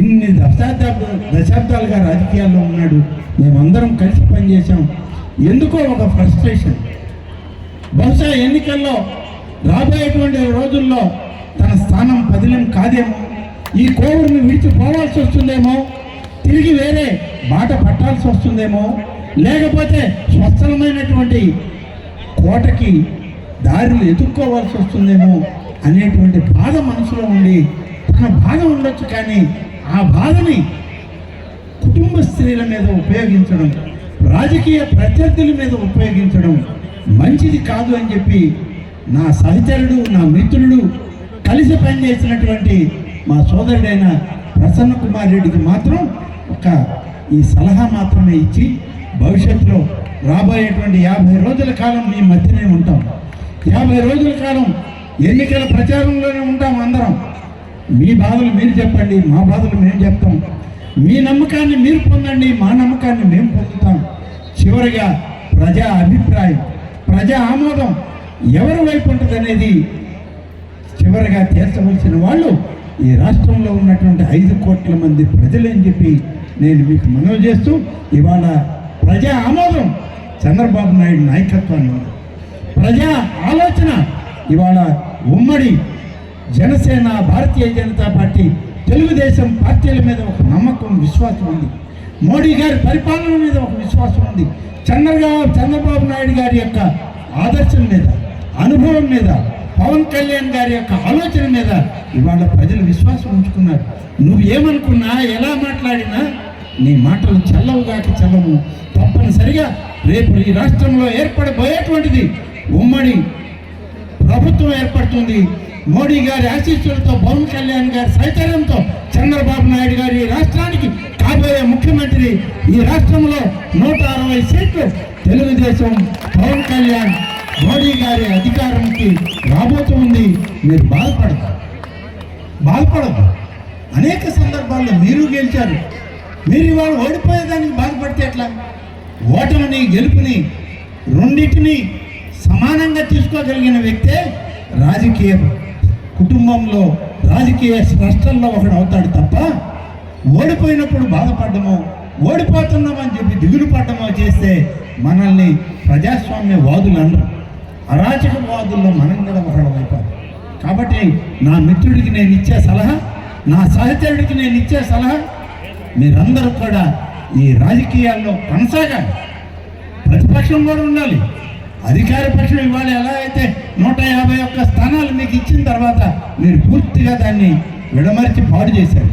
ఇన్ని దశాబ్దాలు దశాబ్దాలుగా రాజకీయాల్లో ఉన్నాడు. మేమందరం కలిసి పనిచేసాం ఎందుకో ఒక ఫ్రస్ట్రేషన్. బహుశా ఎన్నికల్లో రాబోయేటువంటి రోజుల్లో తన స్థానం పదిలం కాదేమో. ఈ కోవిడ్ని విడిచిపోవాల్సి వస్తుందేమో. తిరిగి వేరే బాట పట్టాల్సి వస్తుందేమో. లేకపోతే స్వచ్ఛలమైనటువంటి కోటకి దారిని ఎదుర్కోవాల్సి వస్తుందేమో అనేటువంటి బాధ మనసులో ఉండి తన బాధ ఉండొచ్చు కానీ ఆ బాధని కుటుంబ స్త్రీల మీద ఉపయోగించడం రాజకీయ ప్రత్యర్థుల మీద ఉపయోగించడం మంచిది కాదు అని చెప్పి నా సహచరుడు నా మిత్రుడు కలిసి పనిచేసినటువంటి మా సోదరుడైన ప్రసన్న కుమార్ రెడ్డికి మాత్రం ఒక ఈ సలహా మాత్రమే ఇచ్చి భవిష్యత్తులో రాబోయేటువంటి యాభై రోజుల కాలం మీ మధ్యనే ఉంటాం. యాభై రోజుల కాలం ఎన్నికల ప్రచారంలోనే ఉంటాం అందరం. మీ బాధలు మీరు చెప్పండి మా బాధలు మేము చెప్తాం. మీ నమ్మకాన్ని మీరు పొందండి మా నమ్మకాన్ని మేము పొందుతాం. చివరిగా ప్రజా అభిప్రాయం ప్రజా ఆమోదం ఎవరి వైపు ఉంటుంది అనేది చివరిగా తీర్చవలసిన వాళ్ళు ఈ రాష్ట్రంలో ఉన్నటువంటి ఐదు కోట్ల మంది ప్రజలని చెప్పి నేను మీకు మనవి చేస్తూ ఇవాళ ప్రజా ఆమోదం చంద్రబాబు నాయుడు నాయకత్వాన్ని ప్రజా ఆలోచన ఇవాళ ఉమ్మడి జనసేన భారతీయ జనతా పార్టీ తెలుగుదేశం పార్టీల మీద ఒక నమ్మకం విశ్వాసం ఉంది. మోడీ గారి పరిపాలన మీద ఒక విశ్వాసం ఉంది. చంద్రబాబు చంద్రబాబు నాయుడు గారి యొక్క ఆదర్శం మీద అనుభవం మీద పవన్ కళ్యాణ్ గారి యొక్క ఆలోచన మీద ఇవాళ ప్రజలు విశ్వాసం ఉంచుకున్నారు. నువ్వు ఏమనుకున్నా ఎలా మాట్లాడినా నీ మాటలు చల్లవుగాక చల్లవు. తప్పనిసరిగా రేపు ఈ రాష్ట్రంలో ఏర్పడబోయేటువంటిది ఉమ్మడి ప్రభుత్వం ఏర్పడుతుంది. మోడీ గారి ఆశీస్సులతో పవన్ కళ్యాణ్ గారి సహచర్యంతో చంద్రబాబు నాయుడు గారి ఈ రాష్ట్రానికి కాబోయే ముఖ్యమంత్రి ఈ రాష్ట్రంలో నూట అరవై సీట్లు తెలుగుదేశం పవన్ కళ్యాణ్ మోడీ గారి అధికారంకి రాబోతుంది మీరు బాధపడదు బాధపడదు అనేక సందర్భాల్లో మీరు గెలిచారు. మీరు ఇవాళ ఓడిపోయేదానికి బాధపడితే ఎట్లా? ఓటమిని గెలుపుని రెండింటిని సమానంగా తీసుకోగలిగిన వ్యక్తే రాజకీయ కుటుంబంలో రాజకీయ రాష్ట్రంలో ఒకడు అవుతాడు తప్ప ఓడిపోయినప్పుడు బాధపడమో ఓడిపోతున్నామని చెప్పి దిగులు పడ్డమో చేస్తే మనల్ని ప్రజాస్వామ్య వాదులు అనరు. అరాచక వాదుల్లో మనం కూడా ఒకడు అయిపోతాం. కాబట్టి నా మిత్రుడికి నేను ఇచ్చే సలహా నా సహచరుడికి నేను ఇచ్చే సలహా మీరందరూ కూడా ఈ రాజకీయాల్లో కొనసాగాలి. ప్రతిపక్షం కూడా ఉండాలి. అధికార పక్షం ఇవాళ ఎలా అయితే నూట యాభై ఒక్క స్థానాలు మీకు ఇచ్చిన తర్వాత మీరు పూర్తిగా దాన్ని విడమరిచి పాడు చేశారు.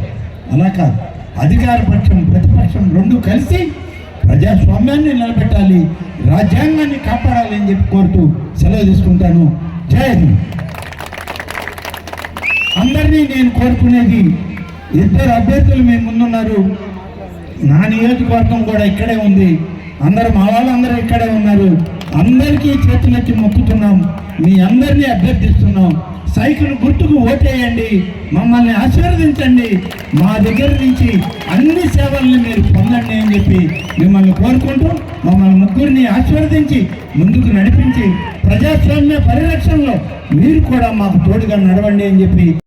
అలా కాదు. అధికార పక్షం ప్రతిపక్షం రెండు కలిసి ప్రజాస్వామ్యాన్ని నిలబెట్టాలి రాజ్యాంగాన్ని కాపాడాలి అని చెప్పి కోరుతూ సెలవు తీసుకుంటాను. జై అందరినీ నేను కోరుకునేది ఇద్దరు అభ్యర్థులు మేము ముందున్నారు. నా నియోజకవర్గం కూడా ఇక్కడే ఉంది. అందరూ మా వాళ్ళందరూ ఇక్కడే ఉన్నారు. అందరికీ చేతులెత్తి మొక్కుతున్నాం. మీ అందరినీ అభ్యర్థిస్తున్నాం. సైకిల్ గుర్తుకు ఓటేయండి. మమ్మల్ని ఆశీర్వదించండి. మా దగ్గర నుంచి అన్ని సేవల్ని మీరు పొందండి అని చెప్పి మిమ్మల్ని కోరుకుంటూ మమ్మల్ని ముగ్గురిని ఆశీర్వదించి ముందుకు నడిపించి ప్రజాస్వామ్య పరిరక్షణలో మీరు కూడా మాకు తోడుగా నడవండి అని చెప్పి